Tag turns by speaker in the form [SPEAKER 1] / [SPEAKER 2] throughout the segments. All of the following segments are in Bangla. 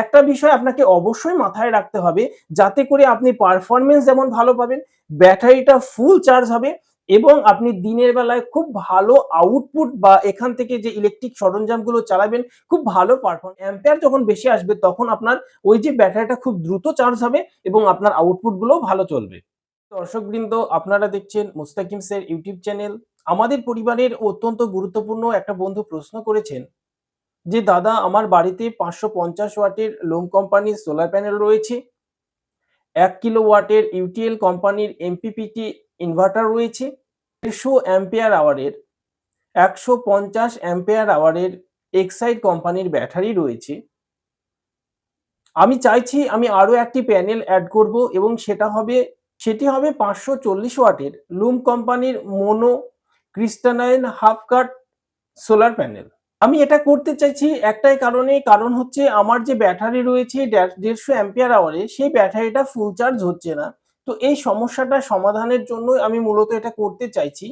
[SPEAKER 1] একটা বিষয় আপনাকে অবশ্যই মাথায় রাখতে হবে, যাতে করে আপনি পারফরমেন্স যেমন ভালো পাবেন, ব্যাটারিটা ফুল চার্জ হবে এবং আপনি দিনের বেলায় খুব ভালো আউটপুট বা এখান থেকে যে ইলেকট্রিক সরঞ্জামগুলো চালাবেন, খুব ভালো পারফর্ম অ্যাম্পিয়ার যখন বেশি আসবে তখন আপনার ওই যে ব্যাটারিটা খুব দ্রুত চার্জ হবে এবং আপনার আউটপুটগুলোও ভালো চলবে। দর্শকবৃন্দ, আপনারা দেখছেন মুস্তাকিম ইউটিউব চ্যানেল আমাদের পরিবারের অত্যন্ত গুরুত্বপূর্ণ একটা বন্ধু প্রশ্ন করেছেন যে দাদা, আমার বাড়িতে পাঁচশো পঞ্চাশ ওয়াটের লোম কোম্পানির সোলার প্যানেল রয়েছে। এক কিলো ওয়াটের ইউটিএল কোম্পানির এমপিপিটি ইনভার্টার রয়েছে। দেড়শো অ্যাম্পিয়ার আওয়ারের একশো পঞ্চাশ অ্যাম্পিয়ার আওয়ারের এক্সাইড কোম্পানির ব্যাটারি রয়েছে। আমি চাইছি আমি আরও একটি প্যানেল অ্যাড করব এবং সেটা হবে, সেটি হবে পাঁচশো চল্লিশ ওয়াটের লুম কোম্পানির mono crystalline half cut solar panel আমি এটা করতে চাইছি একটাই কারণে, কারণ হচ্ছে আমার যে ব্যাটারি রয়েছে দেড়শো অ্যাম্পিয়ার আওয়ারে সেই ব্যাটারিটা ফুল চার্জ হচ্ছে না। তো এই সমস্যাটা সমাধানের জন্য আমি মূলত এটা করতে চাইছি।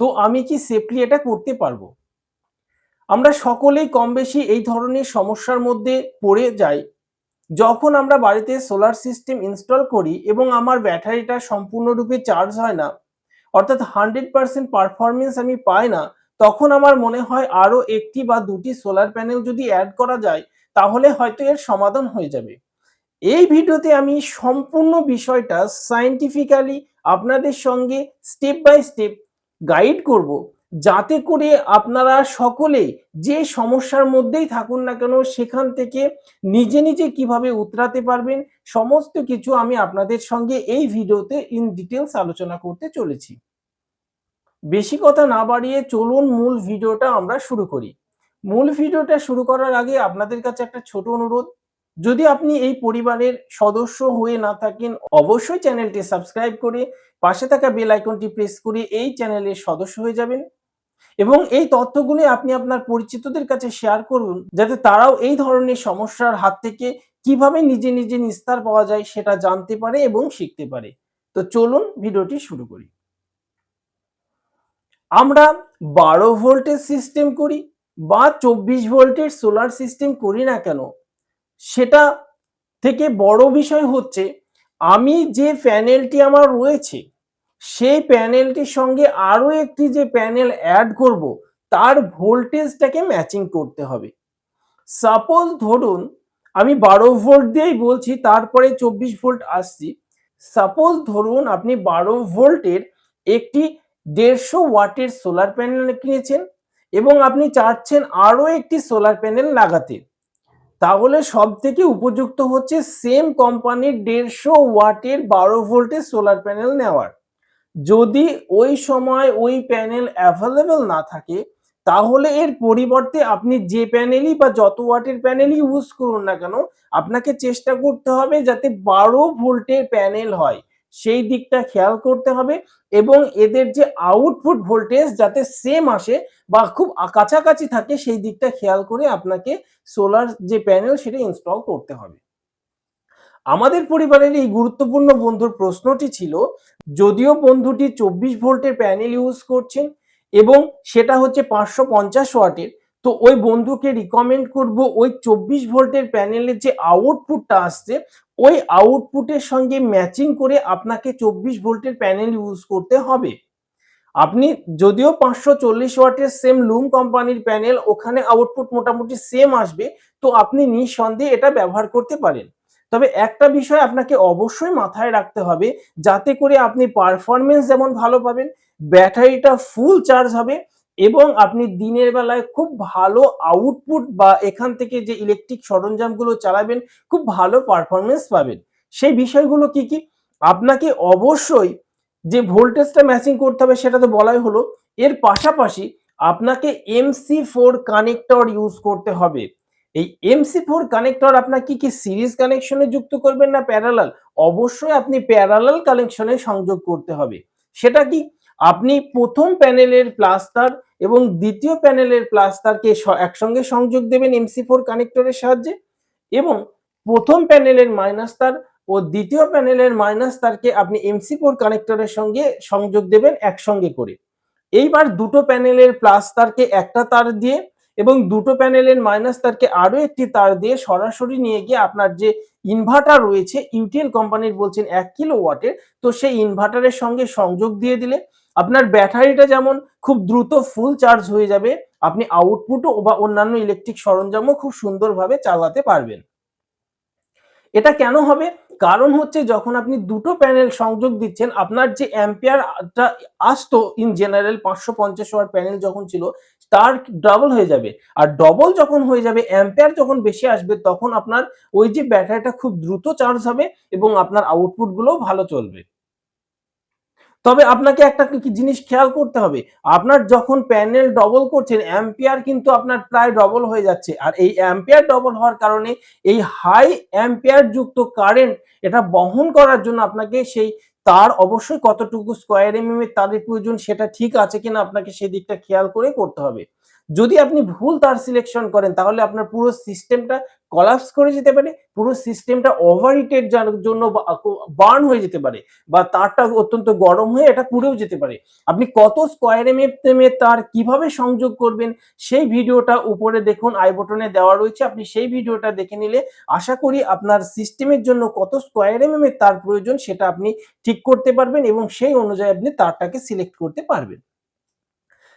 [SPEAKER 1] তো আমি কি সেফলি এটা করতে পারব? আমরা সকলেই কম বেশি এই ধরনের সমস্যার মধ্যে পড়ে যাই। যখন আমরা বাড়িতে সোলার সিস্টেম ইনস্টল করি এবং আমার ব্যাটারিটা সম্পূর্ণরূপে চার্জ হয় না, অর্থাৎ হান্ড্রেড পার্সেন্ট পারফরমেন্স আমি পাই না তখন আমার মনে হয় আরও একটি বা দুটি সোলার প্যানেল যদি অ্যাড করা যায়, তাহলে হয়তো এর সমাধান হয়ে যাবে। এই ভিডিওতে আমি সম্পূর্ণ বিষয়টা সায়েন্টিফিক্যালি আপনাদের সঙ্গে স্টেপ বাই স্টেপ গাইড করব, যাতে করে আপনারা সকলে যে সমস্যার মধ্যেই থাকুন না কেন, সেখান থেকে নিজে নিজে কীভাবে উতরাতে পারবেন, সমস্ত কিছু আমি আপনাদের সঙ্গে এই ভিডিওতে ইন ডিটেলস আলোচনা করতে চলেছি। বেশি কথা না বাড়িয়ে চলুন মূল ভিডিওটা আমরা শুরু করি। মূল ভিডিওটা শুরু করার আগে আপনাদের কাছে একটা ছোট অনুরোধ। যদি আপনি এই পরিবারের সদস্য হয়ে না থাকেন, অবশ্যই চ্যানেলটি সাবস্ক্রাইব করে পাশে থাকা বেল আইকনটি প্রেস করে এই চ্যানেলের সদস্য হয়ে যাবেন। এবং এই তথ্যগুলি আপনি আপনার পরিচিতদের কাছে শেয়ার করুন, যাতে তারাও এই ধরনের সমস্যার হাত থেকে কীভাবে নিজে নিজে নিস্তার পাওয়া যায় সেটা জানতে পারে এবং শিখতে পারে। তো চলুন ভিডিওটি শুরু করি। আমরা বারো ভোল্টের সিস্টেম করি বা চব্বিশ ভোল্টের সোলার সিস্টেম করি না কেন? সেটা থেকে বড় বিষয় হচ্ছে, আমি যে প্যানেলটি আমার রয়েছে, সেই প্যানেলটির সঙ্গে আরও একটি যে প্যানেল অ্যাড করব, তার ভোল্টেজটাকে ম্যাচিং করতে হবে। সাপোজ ধরুন, আমি বারো ভোল্ট দিয়েই বলছি, তারপরে চব্বিশ ভোল্ট আসছি। সাপোজ ধরুন, আপনি বারো ভোল্টের একটি দেড়শো ওয়াটের সোলার প্যানেল কিনেছেন এবং আপনি চাচ্ছেন আরও একটি সোলার প্যানেল লাগাতে। তাহলে সব থেকে উপযুক্ত হচ্ছে সেম কোম্পানির দেড়শো ওয়াটের বারো ভোল্টের সোলার প্যানেল নেওয়ার। যদি ওই সময় ওই প্যানেল অ্যাভেলেবেল না থাকে, তাহলে এর পরিবর্তে আপনি যে প্যানেলই বা যত ওয়াটের প্যানেলই ইউজ করুন না কেন, আপনাকে চেষ্টা করতে হবে যাতে বারো ভোল্টের প্যানেল হয়। সেই দিকটা খেয়াল করতে হবে এবং এদের যে আউটপুট ভোল্টেজ যাতে সেম আসে বা খুব কাছাকাছি থাকে সেই দিকটা খেয়াল করে আপনাকে সোলার যে প্যানেল সেটা ইনস্টল করতে হবে। আমাদের পরিবারের এই গুরুত্বপূর্ণ বন্ধুর প্রশ্নটি ছিল, যদিও বন্ধুটি চব্বিশ ভোল্টের প্যানেল ইউজ করছেন এবং সেটা হচ্ছে পাঁচশো পঞ্চাশ ওয়াটের তো ওই বন্ধুকে রিকমেন্ড করব, ওই চব্বিশ ভোল্টের প্যানেলের যে আউটপুটটা আসছে, ওই আউটপুটের সঙ্গে ম্যাচিং করে আপনাকে চব্বিশ ভোল্টের প্যানেল ইউজ করতে হবে। আপনি যদিও পাঁচশো চল্লিশ ওয়াটের সেম লুম কোম্পানির প্যানেল ওখানে আউটপুট মোটামুটি সেম আসবে, তো আপনি নিঃসন্দেহে এটা ব্যবহার করতে পারেন। তবে একটা বিষয় আপনাকে অবশ্যই মাথায় রাখতে হবে, যাতে করে আপনি পারফরমেন্স যেমন ভালো পাবেন ব্যাটারিটা ফুল চার্জ হবে এবং আপনি দিনের বেলায় খুব ভালো আউটপুট বা এখান থেকে যে ইলেকট্রিক সরঞ্জামগুলো চালাবেন, খুব ভালো পারফরমেন্স পাবেন। সেই বিষয়গুলো কি কি? আপনাকে অবশ্যই যে ভোল্টেজটা ম্যাচিং করতে হবে সেটা তো বলাই হলো, এর পাশাপাশি আপনাকে এমসি ফোর কানেক্টর ইউজ করতে হবে। এই এমসি ফোর কানেক্টর আপনার কি কি সিরিজ কানেকশনে যুক্ত করবেন না প্যারালাল অবশ্যই আপনি প্যারালাল কানেকশনে সংযোগ করতে হবে। সেটা কি? আপনি প্রথম প্যানেলের প্লাস্টার এবং দ্বিতীয় প্যানেলের প্লাস্টারকে একসঙ্গে সংযোগ দেবেন এমসি ফোর কানেক্টরের সাহায্যে এবং প্রথম প্যানেলের মাইনাস তার ও দ্বিতীয় প্যানেলের মাইনাস তারকে আপনি এমসি ফোর কানেক্টরের সঙ্গে সংযোগ দেবেন একসঙ্গে করে। এইবার দুটো প্যানেলের প্লাস তারকে একটা তার দিয়ে এবং দুটো প্যানেলের মাইনাস তারকে আরও একটি তার দিয়ে সরাসরি নিয়ে গিয়ে আপনার যে ইনভার্টার রয়েছে ইউটিএল কোম্পানির বলছেন এক কিলো ওয়াটের তো সেই ইনভার্টারের সঙ্গে সংযোগ দিয়ে দিলে আপনার ব্যাটারিটা যেমন খুব দ্রুত ফুল চার্জ হয়ে যাবে, আপনি আউটপুটও বা অন্যান্য ইলেকট্রিক সরঞ্জামও খুব সুন্দরভাবে চালাতে পারবেন। এটা কেন হবে? কারণ হচ্ছে যখন আপনি দুটো প্যানেল সংযোগ দিচ্ছেন, আপনার যে অ্যাম্পিয়ারটা আসতো ইন জেনারেল পাঁচশো পঞ্চাশ ওয়ার প্যানেল যখন ছিল, তার ডাবল হয়ে যাবে। আর ডবল যখন হয়ে যাবে অ্যাম্পিয়ার যখন বেশি আসবে, তখন আপনার ওই যে ব্যাটারিটা খুব দ্রুত চার্জ হবে এবং আপনার আউটপুটগুলোও ভালো চলবে। তবে আপনাকে একটা কি জিনিস খেয়াল করতে হবে, আপনার যখন প্যানেল ডবল করছেন অ্যাম্পিয়ার কিন্তু আপনার প্রায় ডবল হয়ে যাচ্ছে। আর এই অ্যাম্পিয়ার ডবল হওয়ার কারণে এই হাই অ্যাম্পিয়ার যুক্ত কারেন্ট এটা বহন করার জন্য আপনাকে সেই তার অবশ্যই কতটুকু স্কোয়ার এম এর তাদের প্রয়োজন সেটা ঠিক আছে কিনা আপনাকে সেই দিকটা খেয়াল করে করতে হবে। যদি আপনি ভুল তার সিলেকশন করেন, তাহলে আপনার পুরো সিস্টেমটা কলাপস করে যেতে পারে, পুরো সিস্টেমটা ওভারহিটের জন্য বার্ন হয়ে যেতে পারে বা তারটা অত্যন্ত গরম হয়ে এটা পুড়েও যেতে পারে। আপনি কত স্কোয়ার এম এর তার কীভাবে সংযোগ করবেন, সেই ভিডিওটা উপরে দেখুন আই বটনে দেওয়া রয়েছে, আপনি সেই ভিডিওটা দেখে নিলে আশা করি আপনার সিস্টেমের জন্য কত স্কোয়ার এম এর তার প্রয়োজন সেটা আপনি ঠিক করতে পারবেন এবং সেই অনুযায়ী আপনি তারটাকে সিলেক্ট করতে পারবেন।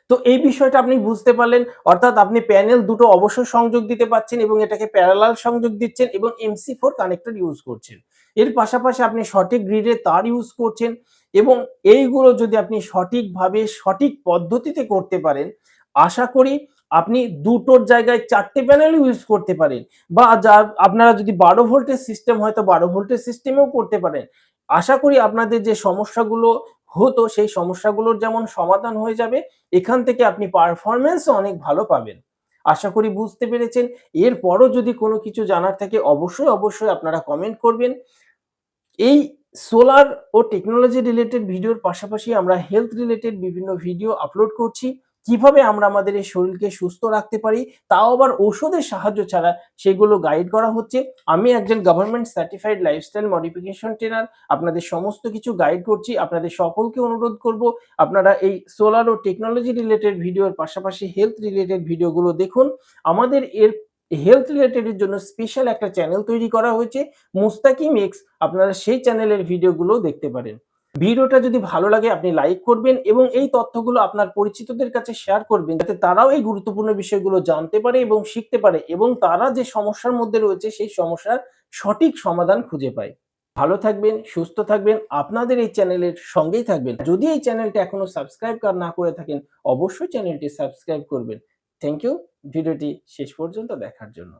[SPEAKER 1] তো এই বিষয়টা আপনি বুঝতে পারলেন, অর্থাৎ আপনি প্যানেল দুটো অবশ্যই সংযোগ দিতে পারছেন এবং এটাকে প্যারালাল সংযোগ দিচ্ছেন এবং এমসি ফোর কানেক্টর ইউজ করছেন। এর পাশাপাশি আপনি সঠিক গ্রিডে তার ইউজ করছেন এবং এইগুলো যদি আপনি সঠিকভাবে, সঠিক পদ্ধতিতে করতে পারেন, আশা করি আপনি দুটোর জায়গায় চারটে প্যানেল ইউজ করতে পারেন বা যা আপনারা যদি বারো ভোল্টের সিস্টেম হয়তো বারো ভোল্টের সিস্টেমেও করতে পারেন। আশা করি আপনাদের যে সমস্যাগুলো হতো, সেই সমস্যাগুলোর যেমন সমাধান হয়ে যাবে, এখান থেকে আপনি পারফরমেন্সও অনেক ভালো পাবেন। আশা করি বুঝতে পেরেছেন। এরপরও যদি কোনো কিছু জানার থাকে, অবশ্যই অবশ্যই আপনারা কমেন্ট করবেন। এই সোলার ও টেকনোলজি রিলেটেড ভিডিওর পাশাপাশি আমরা হেলথ রিলেটেড বিভিন্ন ভিডিও আপলোড করছি। কীভাবে আমরা আমাদের এই শরীরকে সুস্থ রাখতে পারি, তাও আবার ওষুধের সাহায্য ছাড়া সেগুলো গাইড করা হচ্ছে। আমি একজন government certified lifestyle modification trainer আপনাদের সমস্ত কিছু গাইড করছি, আপনাদের সকলকে অনুরোধ করব, আপনারা এই সোলার ও টেকনোলজি রিলেটেড ভিডিওর পাশাপাশি হেলথ রিলেটেড ভিডিওগুলো দেখুন। আমাদের এর হেলথ রিলেটেডের জন্য স্পেশাল একটা চ্যানেল তৈরি করা হয়েছে, মুস্তাকিম এক্স আপনারা সেই চ্যানেলের ভিডিওগুলো দেখতে পারেন। ভিডিওটা যদি ভালো লাগে, আপনি লাইক করবেন এবং এই তথ্যগুলো আপনার পরিচিতদের কাছে শেয়ার করবেন, যাতে তারাও এই গুরুত্বপূর্ণ বিষয়গুলো জানতে পারে এবং শিখতে পারে এবং তারা যে সমস্যার মধ্যে রয়েছে, সেই সমস্যার সঠিক সমাধান খুঁজে পায়। ভালো থাকবেন, সুস্থ থাকবেন, আপনাদের এই চ্যানেলের সঙ্গেই থাকবেন। যদি এই চ্যানেলটা এখনও সাবস্ক্রাইব কার না করে থাকেন, অবশ্যই চ্যানেলটি সাবস্ক্রাইব করবেন। থ্যাংক ইউ ভিডিওটি শেষ পর্যন্ত দেখার জন্য।